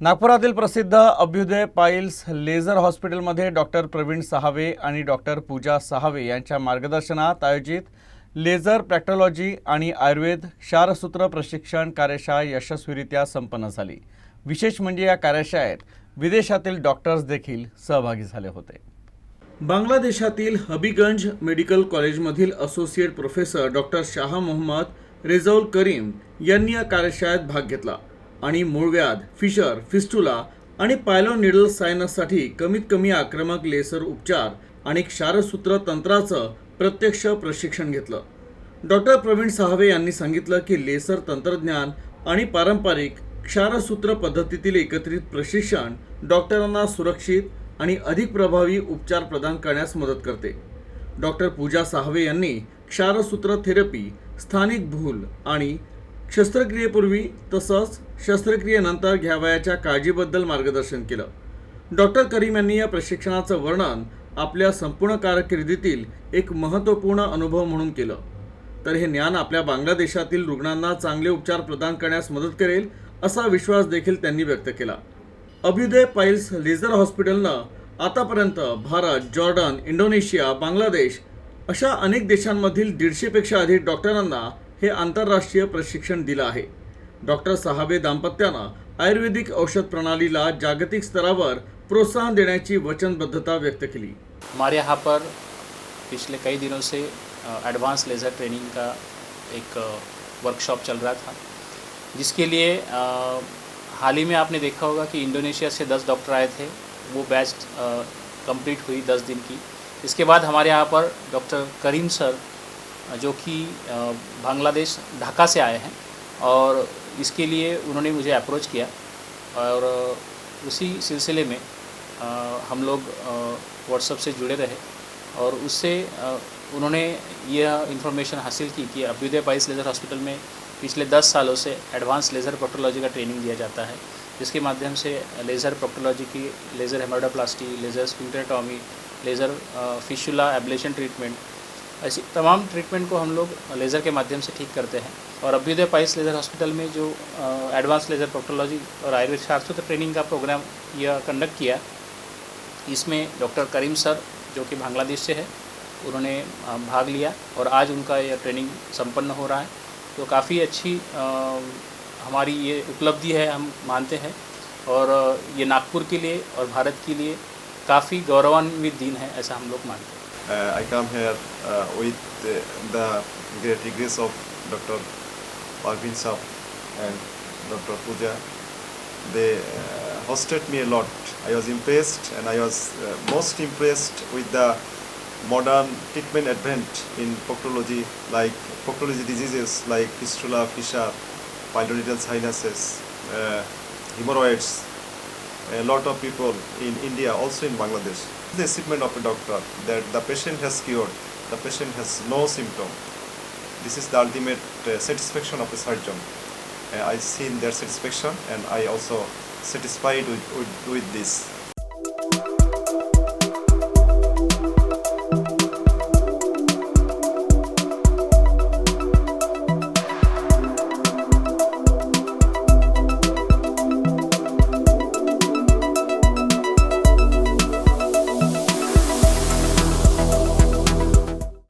नागपुरातील प्रसिद्ध Abhyudaya piles laser हॉस्पिटलमध्ये डॉक्टर प्रवीण सहावे आणि डॉक्टर पूजा सहावे यांच्या मार्गदर्शनात आयोजित लेझर प्रॅक्टॉलॉजी आणि आयुर्वेद क्षारसूत्र प्रशिक्षण कार्यशाळा यशस्वीरित्या संपन्न झाली. विशेष म्हणजे या कार्यशाळेत विदेशातील डॉक्टर्स देखील सहभागी झाले होते. बांगलादेशातील Habiganj medical कॉलेजमधील associate professor doctor Shah Mohammad Rezaul Karim यांनी या कार्यशाळेत भाग घेतला. आणि मूळव्याध फिशर फिस्टुला आणि पायलोनिडल सायनससाठी कमीत कमी आक्रमक लेसर उपचार आणि क्षारसूत्र तंत्राचं प्रत्यक्ष प्रशिक्षण घेतलं. डॉक्टर प्रवीण साहवे यांनी सांगितलं की लेसर तंत्रज्ञान आणि पारंपरिक क्षारसूत्र पद्धतीतील एकत्रित प्रशिक्षण डॉक्टरांना सुरक्षित आणि अधिक प्रभावी उपचार प्रदान करण्यास मदत करते. डॉक्टर पूजा साहवे यांनी क्षारसूत्र थेरपी स्थानिक भूल आणि शस्त्रक्रियेपूर्वी तसंच शस्त्रक्रियेनंतर घ्यावयाच्या काळजीबद्दल मार्गदर्शन केलं. डॉक्टर करीम यांनी या प्रशिक्षणाचं वर्णन आपल्या संपूर्ण कारकिर्दीतील एक महत्त्वपूर्ण अनुभव म्हणून केलं. तर हे ज्ञान आपल्या बांगलादेशातील रुग्णांना चांगले उपचार प्रदान करण्यास मदत करेल असा विश्वास देखील त्यांनी व्यक्त केला. अभ्युदय पाईल्स लेझर हॉस्पिटलनं आतापर्यंत भारत जॉर्डन इंडोनेशिया बांगलादेश अशा अनेक देशांमधील दीडशेपेक्षा अधिक डॉक्टरांना हे आंतरराष्ट्रीय प्रशिक्षण दिलं आहे. डॉक्टर सहाबे दाम्पत्यानं आयुर्वेदिक औषध प्रणालीला जागतिक स्तरावर प्रोत्साहन देण्याची वचनबद्धता व्यक्त केली. हमारे यहाँ पर पिछले कई दिनों से एडवांस लेज़र ट्रेनिंग का एक वर्कशॉप चल रहा था, जिसके लिए हाल ही में आपने देखा होगा कि इंडोनेशिया से 10 डॉक्टर आए थे, वो बैच कंप्लीट हुई 10 दिन की। इसके बाद हमारे यहाँ पर डॉक्टर करीम सर जो कि बांग्लादेश ढाका से आए हैं और इसके लिए उन्होंने मुझे अप्रोच किया और उसी सिलसिले में हम लोग व्हाट्सएप से जुड़े रहे और उससे उन्होंने यह इन्फॉर्मेशन हासिल की कि अभ्युदय पाइस लेज़र हॉस्पिटल में पिछले 10 सालों से एडवांस लेज़र प्रोक्टोलॉजी का ट्रेनिंग दिया जाता है, जिसके माध्यम से लेज़र प्रोक्टोलॉजी की laser hemodoplasty laser sphincterotomy laser fistula ablation treatment ऐसी तमाम ट्रीटमेंट को हम लोग लेज़र के माध्यम से ठीक करते हैं। और अभ्युदय पाइस लेज़र हॉस्पिटल में जो एडवांस लेज़र प्रोक्टोलॉजी और आयुर्वेद शास्त्र ट्रेनिंग का प्रोग्राम यह कंडक्ट किया, इसमें डॉक्टर करीम सर, जो कि बांग्लादेश से है, उन्होंने भाग लिया और आज उनका यह ट्रेनिंग संपन्न हो रहा है। तो काफ़ी अच्छी हमारी ये उपलब्धि है, हम मानते हैं। और ये नागपुर के लिए और भारत के लिए काफ़ी गौरवान्वित दिन है, ऐसा हम लोग मानते हैं। I come here uh, with uh, the great grace of Dr. Parvin Saab and Dr. Pooja. They uh, hosted me a lot. I was impressed and I was uh, most impressed with the modern treatment advent in proctology like proctology diseases like fistula, fissure, pylorial sinuses, uh, hemorrhoids, a lot of people in India, also in Bangladesh. The achievement of a doctor that the patient has cured, the patient has no symptom. This is the ultimate uh, satisfaction of a surgeon. Uh, I seen their satisfaction and I also satisfied with, with, with this.